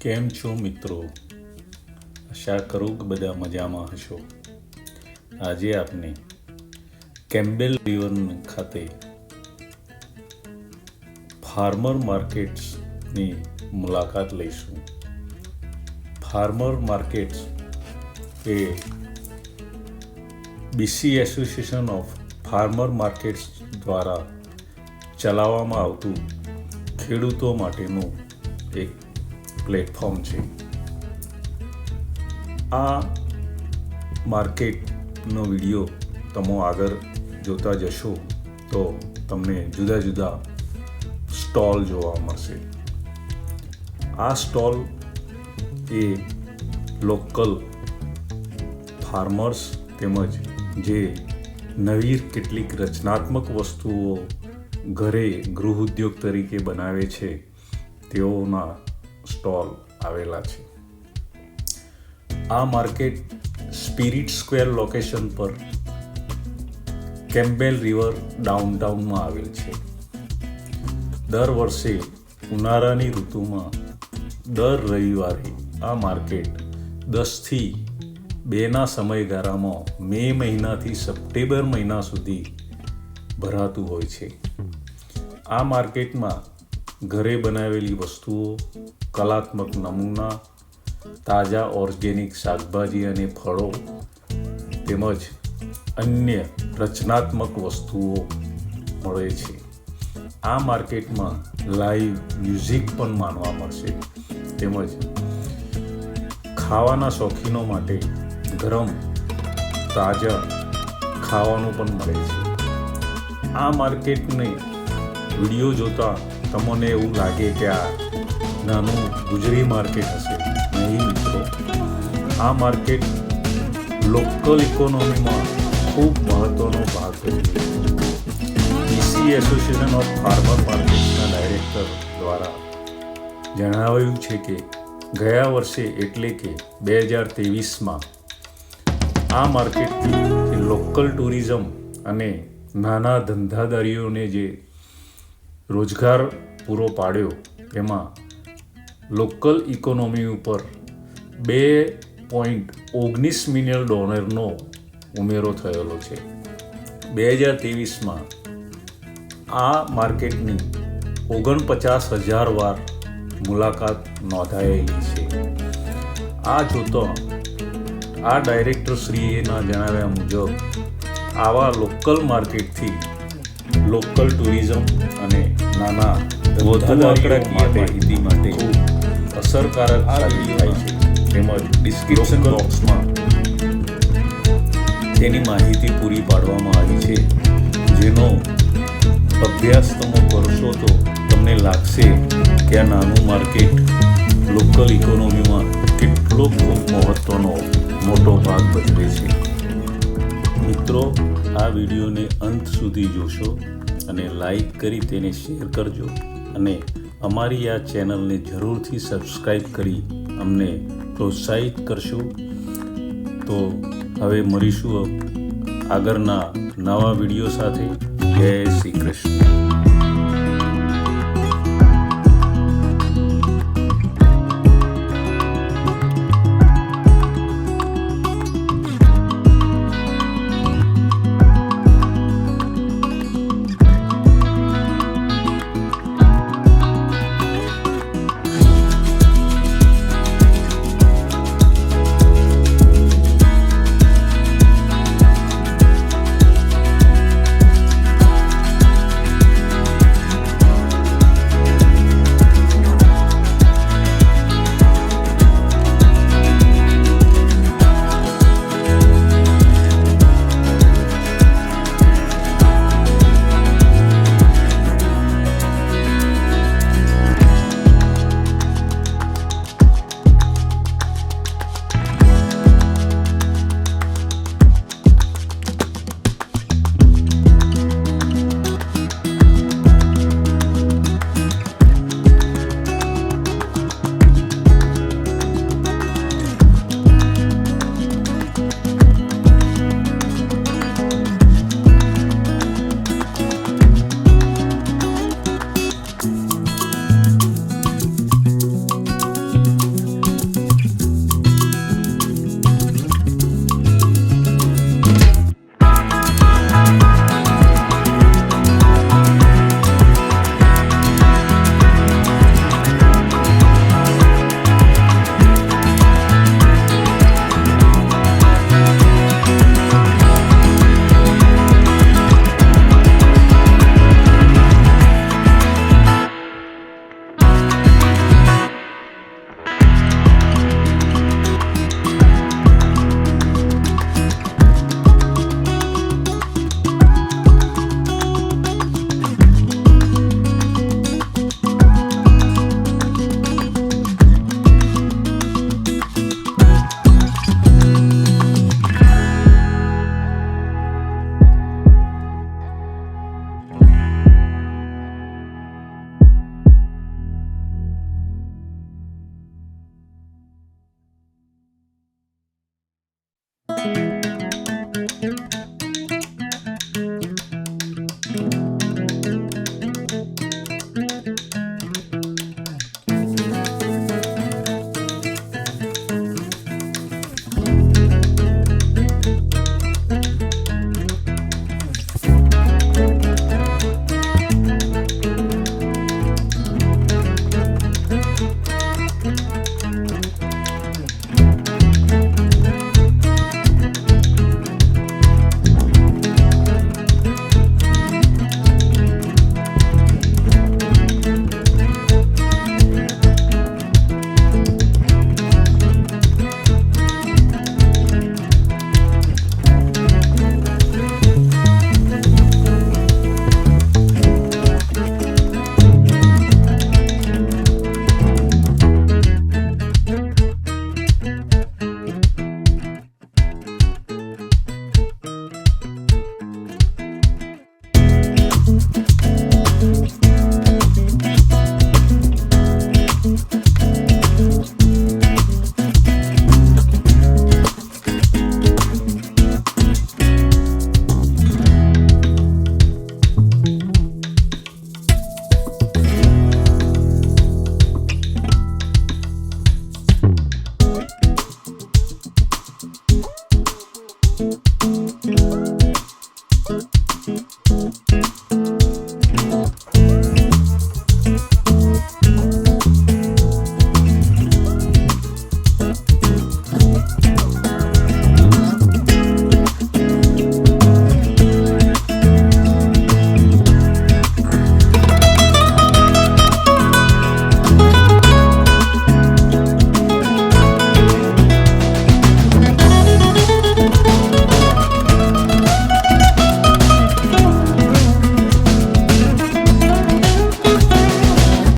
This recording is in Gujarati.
કેમ છો મિત્રો? આશા કરું કે બધા મજામાં હશો. આજે આપણે કેમ્બેલ રિવર ખાતે ફાર્મર માર્કેટ્સની મુલાકાત લઈશું. Farmer markets A BC association of farmer markets દ્વારા ચલાવવામાં આવતું ખેડૂતો માટેનું એક પ્લેટફોર્મ છે. આ માર્કેટનો વીડિયો તમે આગળ જોતા જશો તો તમને જુદા જુદા સ્ટોલ જોવા મળશે. આ સ્ટોલ એ લોકલ ફાર્મર્સ તેમજ જે નવી કેટલીક રચનાત્મક વસ્તુઓ ઘરે ગૃહ ઉદ્યોગ તરીકે બનાવે છે, તેઓના સ્ટોલ આવેલા છે. આ માર્કેટ સ્પિરિટ સ્ક્વેર લોકેશન પર કેમ્બેલ રિવર ડાઉનટાઉનમાં આવેલ છે. દર વર્ષે ઉનાળાની ઋતુમાં દર રવિવારે આ માર્કેટ દસથી બેના સમયગાળામાં મે મહિનાથી સપ્ટેમ્બર મહિના સુધી ભરાતું હોય છે. આ માર્કેટમાં ઘરે બનાવેલી વસ્તુઓ કલાત્મક નમૂના, તાજા ઓર્ગેનિક શાકભાજી અને ફળો તેમજ અન્ય રચનાત્મક વસ્તુઓ મળે છે. આ માર્કેટમાં લાઈવ મ્યુઝિક પણ માનવા મળશે. તેમજ ખાવાના શોખીનો માટે ગરમ, તાજા ખાવાનું પણ મળે છે. આ માર્કેટને વીડિયો જોતા તમને એવું લાગે કે આ નાનું ગુજરી માર્કેટ હશે. નહીં મિત્રો, આ માર્કેટ લોકલ ઇકોનોમીમાં ખૂબ મહત્વનો ભાગ ભજવે બીસી એસોસિએશન ઓફ ફાર્મર માર્કેટના ડાયરેક્ટર દ્વારા જણાવાયું છે કે, ગયા વર્ષે એટલે કે બે હજાર ત્રેવીસમાં આ માર્કેટથી લોકલ ટુરિઝમ અને નાના ધંધાદારીઓને જે રોજગાર પૂરો પાડ્યો તેમાં લોકલ ઇકોનોમી ઉપર બે પોઈન્ટ ઓગણીસ મિલિયન ડોલરનો ઉમેરો થયેલો છે. બે હજાર ત્રેવીસમાં આ માર્કેટની ઓગણપચાસ હજાર વાર મુલાકાત નોંધાયેલી છે. આ જોતો આ ડાયરેક્ટર શ્રીએના જણાવ્યા મુજબ આવા લોકલ માર્કેટથી લોકલ ટુરિઝમ અને નાના વધુ આંકડાકીય માહિતી માટે અસરકારક સાબિત થાય છે. તેમજ ડિસ્ક્રિપ્શન બોક્સમાં તેની માહિતી પૂરી પાડવામાં આવી છે. જેનો અભ્યાસ તમે કરશો તો તમને લાગશે કે આ નાનું માર્કેટ લોકલ ઇકોનોમીમાં કેટલો ખૂબ મહત્ત્વનો મોટો ભાગ ભજવે છે. મિત્રો, આ વિડીયોને અંત સુધી જોશો અને લાઈક કરી તેને શેર કરજો અને અમારી આ ચેનલને જરૂરથી સબસ્ક્રાઈબ કરી અમને પ્રોત્સાહિત કરશો. તો હવે મળીશું આગળના નવા વીડિયો સાથે. જય શ્રી કૃષ્ણ.